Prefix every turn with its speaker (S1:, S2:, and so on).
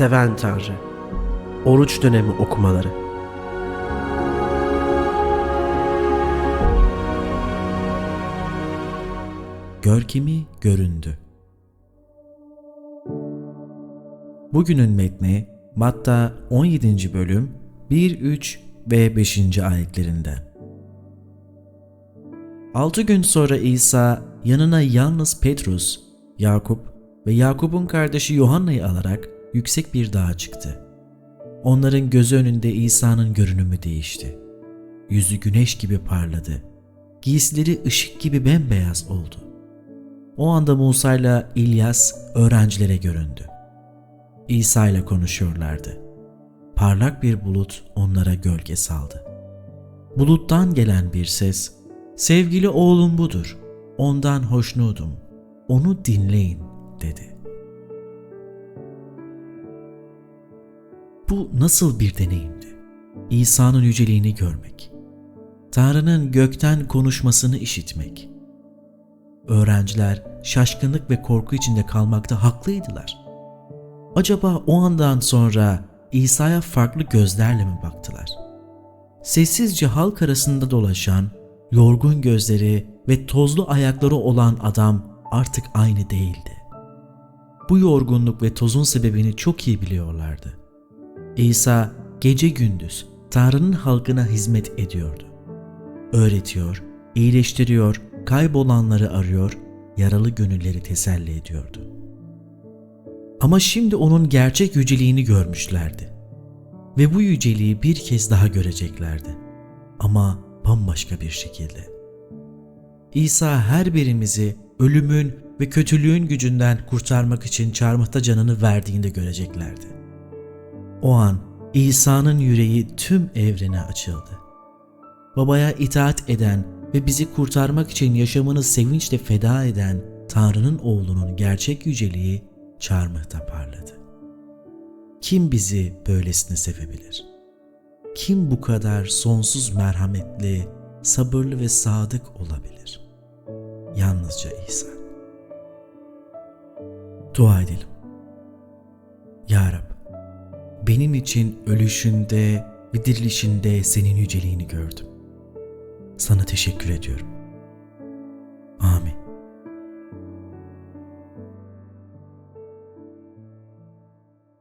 S1: seven Tanrı. Oruç dönemi okumaları.
S2: Görkemi göründü. Bugünün metni Matta 17. bölüm 1, 3 ve 5. ayetlerinden. Altı gün sonra İsa yanına yalnız Petrus, Yakup ve Yakup'un kardeşi Yohanna'yı alarak yüksek bir dağa çıktı. Onların gözü önünde İsa'nın görünümü değişti. Yüzü güneş gibi parladı. Giysileri ışık gibi bembeyaz oldu. O anda Musa ile İlyas öğrencilere göründü. İsa ile konuşuyorlardı. Parlak bir bulut onlara gölge saldı. Buluttan gelen bir ses, "Sevgili oğlum budur. Ondan hoşnutum. Onu dinleyin." dedi. Bu nasıl bir deneyimdi? İsa'nın yüceliğini görmek. Tanrı'nın gökten konuşmasını işitmek. Öğrenciler şaşkınlık ve korku içinde kalmakta haklıydılar. Acaba o andan sonra İsa'ya farklı gözlerle mi baktılar? Sessizce halk arasında dolaşan, yorgun gözleri ve tozlu ayakları olan adam artık aynı değildi. Bu yorgunluk ve tozun sebebini çok iyi biliyorlardı. İsa gece gündüz Tanrı'nın halkına hizmet ediyordu. Öğretiyor, iyileştiriyor, kaybolanları arıyor, yaralı gönülleri teselli ediyordu. Ama şimdi onun gerçek yüceliğini görmüşlerdi. Ve bu yüceliği bir kez daha göreceklerdi. Ama bambaşka bir şekilde. İsa her birimizi ölümün ve kötülüğün gücünden kurtarmak için çarmıhta canını verdiğinde göreceklerdi. O an İsa'nın yüreği tüm evrene açıldı. Babaya itaat eden ve bizi kurtarmak için yaşamını sevinçle feda eden Tanrı'nın oğlunun gerçek yüceliği çarmıhta parladı. Kim bizi böylesine sevebilir? Kim bu kadar sonsuz merhametli, sabırlı ve sadık olabilir? Yalnızca İsa. Dua edelim. Benim için ölüşünde ve dirilişinde senin yüceliğini gördüm. Sana teşekkür ediyorum.